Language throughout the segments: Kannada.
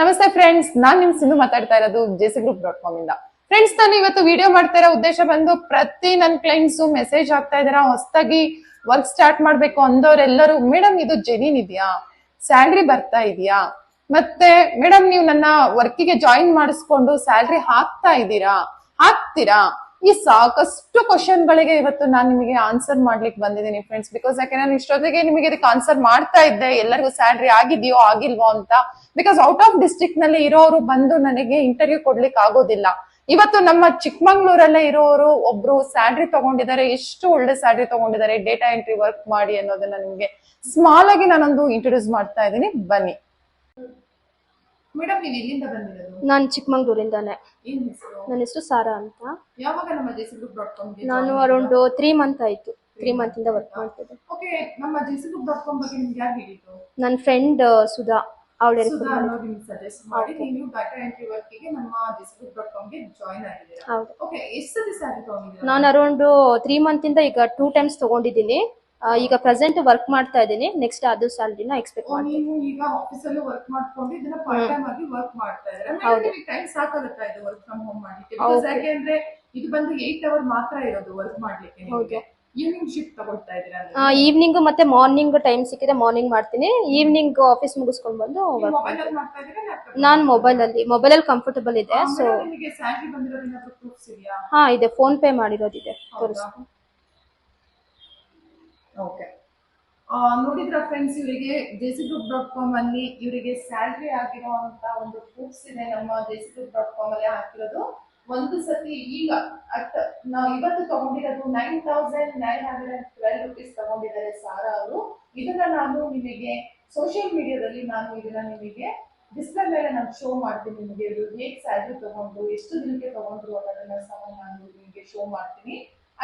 ನಮಸ್ತೆ ಫ್ರೆಂಡ್ಸ್ ನಾನ್ ನಿಮ್ ಸಿಂಧು ಮಾತಾಡ್ತಾ ಇರೋದು ಜೆಸಿ ಗ್ರೂಪ್ ಡಾಟ್ ಕಾಮ್ ಇಂದ. ಫ್ರೆಂಡ್ಸ್ ನಾನು ಇವತ್ತು ವಿಡಿಯೋ ಮಾಡ್ತಾ ಇರೋ ಉದ್ದೇಶ ಬಂದು ಪ್ರತಿ ನನ್ನ ಕ್ಲೈಂಟ್ಸ್ ಮೆಸೇಜ್ ಆಗ್ತಾ ಇದಾರ. ಹೊಸದಾಗಿ ವರ್ಕ್ ಸ್ಟಾರ್ಟ್ ಮಾಡ್ಬೇಕು ಅಂದವರೆಲ್ಲರೂ ಮೇಡಮ್ ಇದು ಜೆನಿನ್ ಇದೆಯಾ? ಸ್ಯಾಲ್ರಿ ಬರ್ತಾ ಇದೆಯಾ? ಮತ್ತೆ ಮೇಡಮ್ ನೀವು ನನ್ನ ವರ್ಕಿಗೆ ಜಾಯಿನ್ ಮಾಡಿಸ್ಕೊಂಡು ಸ್ಯಾಲ್ರಿ ಹಾಕ್ತಾ ಇದ್ದೀರಾ? ಹಾಕ್ತೀರಾ? ಈ ಸಾಕಷ್ಟು ಕ್ವಶನ್ ಗಳಿಗೆ ಇವತ್ತು ನಾನು ನಿಮಗೆ ಆನ್ಸರ್ ಮಾಡ್ಲಿಕ್ಕೆ ಬಂದಿದ್ದೀನಿ ಫ್ರೆಂಡ್ಸ್ ಬಿಕಾಸ್ ಯಾಕೆ ನಾನು ಇಷ್ಟೊತ್ತಿಗೆ ನಿಮಗೆ ಇದಕ್ಕೆ ಆನ್ಸರ್ ಮಾಡ್ತಾ ಇದ್ದೆ, ಎಲ್ಲರಿಗೂ ಸ್ಯಾಲ್ರಿ ಆಗಿದೆಯೋ ಆಗಿಲ್ವೋ ಅಂತ. ಬಿಕಾಸ್ ಔಟ್ ಆಫ್ ಡಿಸ್ಟ್ರಿಕ್ಟ್ನಲ್ಲಿ ಇರೋರು ಬಂದು ನನಗೆ ಇಂಟರ್ವ್ಯೂ ಕೊಡ್ಲಿಕ್ಕೆ ಆಗೋದಿಲ್ಲ. ಇವತ್ತು ನಮ್ಮ ಚಿಕ್ಕಮಂಗ್ಳೂರಲ್ಲೇ ಇರೋರು ಒಬ್ರು ಸ್ಯಾಲ್ರಿ ತಗೊಂಡಿದ್ದಾರೆ, ಎಷ್ಟು ಒಳ್ಳೆ ಸ್ಯಾಲ್ರಿ ತಗೊಂಡಿದ್ದಾರೆ ಡೇಟಾ ಎಂಟ್ರಿ ವರ್ಕ್ ಮಾಡಿ ಅನ್ನೋದನ್ನ ನಿಮಗೆ ಸ್ಮಾಲ್ ಆಗಿ ನಾನೊಂದು ಇಂಟ್ರೊಡ್ಯೂಸ್ ಮಾಡ್ತಾ ಇದ್ದೀನಿ. ಬನ್ನಿ. ಮೇಡಮ್ ನೀವು ಎಲ್ಲಿಂದ ಬಂದಿರೋದು? ನಾನು ಚಿಕ್ಕಮಂಗ್ಳೂರಿಂದಾನೆ. ಏನ್ ಹೆಸರು? ನನ್ನ ಹೆಸರು ಸಾರಾ ಅಂತ. ಯಾವಾಗ ನಮ್ಮ ಜೆಸಿ ಗ್ರೂಪ್ ಡಾಟ್ ನಾನು ಅರೌಂಡ್ ತ್ರೀ ಮಂತ್ ಆಯ್ತು. ತ್ರೀ ಮಂತ್ ಇಂದ ವರ್ಕ್ ಮಾಡ್ತಿದ್ದೆ ಓಕೆ ನಮ್ಮ ಜೆಸಿ ಗ್ರೂಪ್ ಡಾಟ್ ಕಾಮ್ ಬಗ್ಗೆ ನಿಮ್ಗೆ ಯಾರು ಹೇಳಿದ್ದು? ನನ್ನ ಫ್ರೆಂಡ್ ಸುಧಾ. ಅವಳ ಸುಧಾ ಅನ್ನೋರು ನಿಮ್ಗೆ ಸಜೆಸ್ಟ್ ಮಾಡಿ. ನೀವು ಡಾಟಾ ಎಂಟ್ರಿ ವರ್ಕಿಗೆ ನಮ್ಮ ಜೆಸಿ ಗ್ರೂಪ್ ಡಾಟ್ ಕಾಮ್ಗೆ ಜಾಯ್ನ್ ಆಗಿದ್ದೀರಾ? ಹೌದು. ಓಕೆ ಎಷ್ಟು ಸತಿ ಸ್ಯಾಲರಿ ತಗೊಂಡಿದ್ದೀರಾ? ನಾನು ಅರೌಂಡ್ ತ್ರೀ ಮಂತ್ ಇಂದ ಈಗ ಟೂ ಟೈಮ್ಸ್ ತಗೊಂಡಿದ್ದೀನಿ. ಈಗ ಪ್ರೆಸೆಂಟ್ ವರ್ಕ್ ಮಾಡ್ತಾ ಇದ್ದೀನಿ. ನೆಕ್ಸ್ಟ್ ಅದು ಸ್ಯಾಲರಿನ ಎಕ್ಸ್ಪೆಕ್ಟ್ ಮಾಡ್ತೀನಿ. ನೀವು ಈಗ ಆಫೀಸಲ್ಲೂ ವರ್ಕ್ ಮಾಡ್ಕೊಂಡು ಇದನ್ನ ಪಾರ್ಟ್ ಟೈಮ್ ಆಗಿ ವರ್ಕ್ ಮಾಡ್ತಾ ಇದ್ದೀರಾ? ಹೌದು. ನಿಮಗೆ ಟೈಮ್ ಸಾಕಾಗುತ್ತಾ ಇದು ವರ್ಕ್ ಫ್ರಮ್ ಹೋಮ್ ಮಾಡ್ಲಿಕ್ಕೆ? ಬಿಕಾಸ್ ಯಾಕೆಂದ್ರೆ ಇದು ಬಂದು ಏಟ್ ಅವರ್ ಮಾತ್ರ ಇರೋದು ವರ್ಕ್ ಮಾಡ್ಲಿಕ್ಕೆ ನಿಮಗೆ. ಈವ್ನಿಂಗ್ ಶಿಫ್ಟ್ ತಗೊಳ್ತಾ ಇದ್ದೀರಾ ಅಂದ್ರೆ? ಈವ್ನಿಂಗ್ ಮತ್ತೆ ಮಾರ್ನಿಂಗ್ ಟೈಮ್ ಸಿಕ್ಕಿದ್ರೆ ಮಾರ್ನಿಂಗ್ ಮಾಡ್ತೀನಿ. ಈವ್ನಿಂಗ್ ಆಫೀಸ್ ಮುಗಿಸ್ಕೊಂಡು ಬಂದು ವರ್ಕ್ ಮೊಬೈಲ್ ಅಲ್ಲಿ ಮೊಬೈಲ್ ಅಲ್ಲಿ? ನಾನು ಕಂಫರ್ಟಬಲ್ ಇದೆ ಸೊ ಹಾ ಇದೆ. ಫೋನ್ ಪೇ ಮಾಡಿರೋದಿದೆ ತೋರಿಸ್ ಓಕೆ ನೋಡಿದ್ರ ಫ್ರೆಂಡ್ಸ್ ಇವರಿಗೆ ಜೆಸಿ ಗ್ರೂಪ್ ಡಾಟ್ ಕಾಮ್ ಅಲ್ಲಿ ಇವರಿಗೆ ಸ್ಯಾಲ್ರಿ ಆಗಿರುವಂತ ಒಂದು ಪ್ರೂಫ್ಸ್ ಇದೆ, ನಮ್ಮ ಜೆಸಿ ಗ್ರೂಪ್ ಡಾಟ್ ಕಾಮ್ ಅಲ್ಲಿ ಹಾಕಿರೋದು. ಒಂದು ಸತಿ ಈಗ, ಅಟ್, ನಾವು ಇವತ್ತು ತಗೊಂಡಿರೋದು nine thousand nine hundred and twelve rupees ತಗೊಂಡಿದ್ದಾರೆ ಸಾರಾ ಅವರು. ಇದನ್ನ ನಾನು ನಿಮಗೆ ಸೋಷಿಯಲ್ ಮೀಡಿಯಾದಲ್ಲಿ ನಾನು ಇದನ್ನ ನಿಮಗೆ ಡಿಸ್ಪ್ಲೇ ಮೇಲೆ ನಾನು ಶೋ ಮಾಡ್ತೀನಿ. ನಿಮಗೆ ಇವರು ಹೇಗೆ ಸ್ಯಾಲ್ರಿ ತಗೊಂಡ್ರು, ಎಷ್ಟು ದಿನಕ್ಕೆ ತಗೊಂಡ್ರು ಅನ್ನೋದನ್ನ ಸಹ ನಾನು ನಿಮಗೆ ಶೋ ಮಾಡ್ತೀನಿ.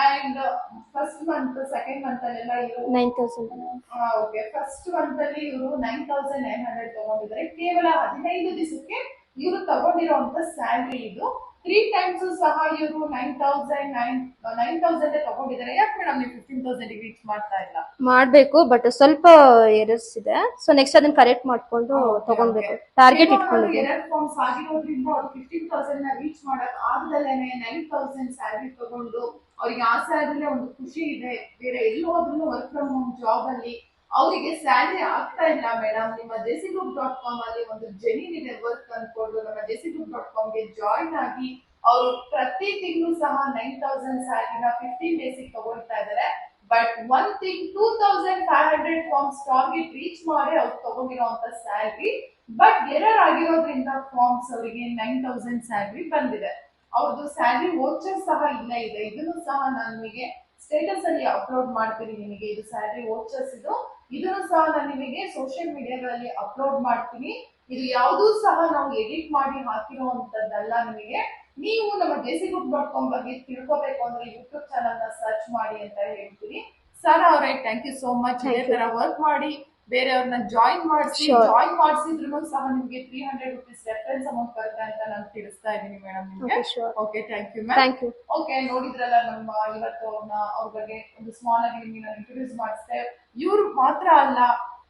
And first month second month ಅಲ್ಲೆಲ್ಲ ಇವರು nine thousand okay first month ಅಲ್ಲಿ ಇವರು ನೈನ್ ತೌಸಂಡ್ ನೈನ್ ಹಂಡ್ರೆಡ್ ತಗೊಂಡಿದ್ದಾರೆ. ಕೇವಲ ಹದಿನೈದು ದಿವಸಕ್ಕೆ ಇವರು ತಗೊಂಡಿರುವಂತ ಸ್ಯಾಲ್ರಿ ಇದು. ತ್ರೀ ಟೈಮ್ಸ್ ಸಹ ಇವರು nine thousand nine nine thousand ತಗೊಂಡಿದ್ದಾರೆ. ಯಾಕೆ ಮೇಡಮ್ ನೀವು ಫಿಫ್ಟೀನ್ ತೌಸಂಡ್ ರೀಚ್ ಮಾಡ್ತಾ ಇಲ್ಲ? ಮಾಡ್ಬೇಕು ಬಟ್ ಸ್ವಲ್ಪ ಎರರ್ಸ್ ಇದೆ. ಸೊ ನೆಕ್ಸ್ಟ್ ಅದನ್ನ ಕರೆಕ್ಟ್ ಮಾಡ್ಕೊಂಡು ತಗೊಳ್ಬೇಕು ಟಾರ್ಗೆಟ್ ಇಟ್ಕೊಂಡು ಎರರ್ ಫಾರ್ಮ್ಸ್ ಆಗಿರೋದ್ರಿಂದ ಅವ್ರು ಫಿಫ್ಟೀನ್ ತೌಸಂಡ್ನ ರೀಚ್ ಮಾಡಕ್ ಆಗದಲ್ಲೇನೆ ನೈನ್ ತೌಸಂಡ್ ಸ್ಯಾಲ್ರಿ ತಗೊಂಡು ಅವ್ರಿಗೆ ಆ ಸ್ಯಾಲ್ರಿ ಒಂದು ಖುಷಿ ಇದೆ. ಬೇರೆ ಎಲ್ಲಿ ಹೋದ್ರು ವರ್ಕ್ ಫ್ರಮ್ ಹೋಮ್ ಜಾಬ್ ಅಲ್ಲಿ ಅವರಿಗೆ ಸ್ಯಾಲ್ರಿ ಆಗ್ತಾ ಇಲ್ಲ ಮೇಡಮ್ ನಿಮ್ಮ ಜೆಸಿ ಗ್ರೂಪ್ ಡಾಟ್ ಕಾಮ್ ಅಲ್ಲಿ ಒಂದು ಜೆನಿನ್ ಇದೆ ವರ್ಕ್ ಅನ್ಕೊಂಡು ನಮ್ಮ ಜೆಸಿ ಗ್ರೂಪ್ ಡಾಟ್ ಕಾಮ್ಗೆ ಜಾಯಿನ್ ಆಗಿ ಅವರು ಪ್ರತಿ ತಿಂಗಳು ಸಹ ನೈನ್ ತೌಸಂಡ್ ಸ್ಯಾಲ್ರಿನ ಫಿಫ್ಟೀನ್ ಡೇಸಿಗೆ ತಗೊಳ್ತಾ ಇದ್ದಾರೆ but one thing two thousand five hundred forms target reach ಮಾಡಿ ಅವ್ರು ತಗೊಂಡಿರೋಂತ ಸ್ಯಾಲ್ರಿ ಬಟ್ ಎರರ್ ಆಗಿರೋದ್ರಿಂದ ಫಾರ್ಮ್ಸ್ ಅವರಿಗೆ ನೈನ್ ತೌಸಂಡ್ ಸ್ಯಾಲ್ರಿ ಬಂದಿದೆ. ಅವ್ರದ್ದು ಸ್ಯಾಲ್ರಿ ವೋಚರ್ ಸಹ ಇಲ್ಲ ಇದೆ. ಇದನ್ನು ಸಹ ನಾನು ನಿಮಗೆ ಸ್ಟೇಟಸ್ ಅಲ್ಲಿ ಅಪ್ಲೋಡ್ ಮಾಡ್ತೀನಿ ನಿಮಗೆ. ಇದು ಸ್ಯಾಲ್ರಿ ವೋಚರ್ಸ್ ಇದು ಇದನ್ನು ಸಹ ನಾನು ನಿಮಗೆ ಸೋಷಿಯಲ್ ಮೀಡಿಯಾಗಳಲ್ಲಿ ಅಪ್ಲೋಡ್ ಮಾಡ್ತೀನಿ. ಇದು ಯಾವುದೂ ಸಹ ನಾವು ಎಡಿಟ್ ಮಾಡಿ ಹಾಕಿರುವಂತದ್ದಲ್ಲ ನಿಮಗೆ. ನೀವು ನಮ್ಮ ಜೆಸಿ ಗುಡ್ ಡಾಟ್ ಕಾಮ್ ಬಗ್ಗೆ ತಿಳ್ಕೊಬೇಕು ಅಂದ್ರೆ ಯೂಟ್ಯೂಬ್ ಚಾನಲ್ನ ಸರ್ಚ್ ಮಾಡಿ ಅಂತ ಹೇಳ್ತೀನಿ. ಸರ್ ಅವರೇ ಥ್ಯಾಂಕ್ ಯು ಸೋ ಮಚ್ ಇದೇ ತರ ವರ್ಕ್ ಮಾಡಿ ಬೇರೆಯವ್ರನ್ನ ಜಾಯಿನ್ ಮಾಡಿಸಿ ಜಾಯಿನ್ ಮಾಡಿಸಿದ್ರು ಸಹ ನಿಮಗೆ three hundred rupees reference amount ಬರುತ್ತೆ ಅಂತ ನಾನು ತಿಳಿಸ್ತಾ ಇದ್ದೀನಿ ಮೇಡಮ್ ನಿಮಗೆ. Okay thank you thank you okay ನೋಡಿದ್ರಲ್ಲ ನಮ್ಮ ಇವತ್ತು ಅವ್ರನ್ನ ಅವ್ರ ಬಗ್ಗೆ ಒಂದು ಸ್ಮಾಲ್ ಆಗಿ ನಿಮಗೆ ನಾನು ಇಂಟ್ರೊಡ್ಯೂಸ್ ಮಾಡಿಸ್ದೆ. ಇವ್ರು ಮಾತ್ರ ಅಲ್ಲ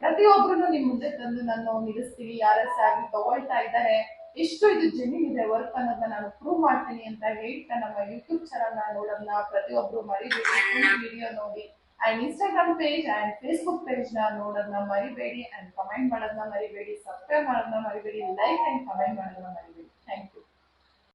ಪ್ರತಿಯೊಬ್ಬರನ್ನು ನಿಮ್ಮ ಮುಂದೆ ತಂದು ನಾನು ನಿಲ್ಲಿಸ್ತೀವಿ ಯಾರ ಸ್ಯಾಲ್ರಿ ತಗೊಳ್ತಾ ಇದ್ದಾರೆ ಎಷ್ಟು ಇದು ಜೆನ್ಯೂನ್ ಇದೆ ವರ್ಕ್ ಅನ್ನೋದನ್ನ ನಾನು ಪ್ರೂವ್ ಮಾಡ್ತೀನಿ ಅಂತ ಹೇಳ್ತಾ ನಮ್ಮ ಯೂಟ್ಯೂಬ್ ಚಾನಲ್ ನೋಡೋದನ್ನ ಪ್ರತಿಯೊಬ್ರು ಮರಿಬೇಡಿ ವಿಡಿಯೋ ನೋಡಿ. And Instagram page and Facebook ಪೇಜ್ನ ನೋಡೋದನ್ನ ಮರಿಬೇಡಿ ಅಂಡ್ ಕಮೆಂಟ್ ಮಾಡೋದನ್ನ ಮರಿಬೇಡಿ ಸಬ್ಸ್ಕ್ರೈಬ್ ಮಾಡೋದನ್ನ ಮರಿಬೇಡಿ ಲೈಕ್ ಅಂಡ್ ಕಮೆಂಟ್ ಮಾಡೋದನ್ನ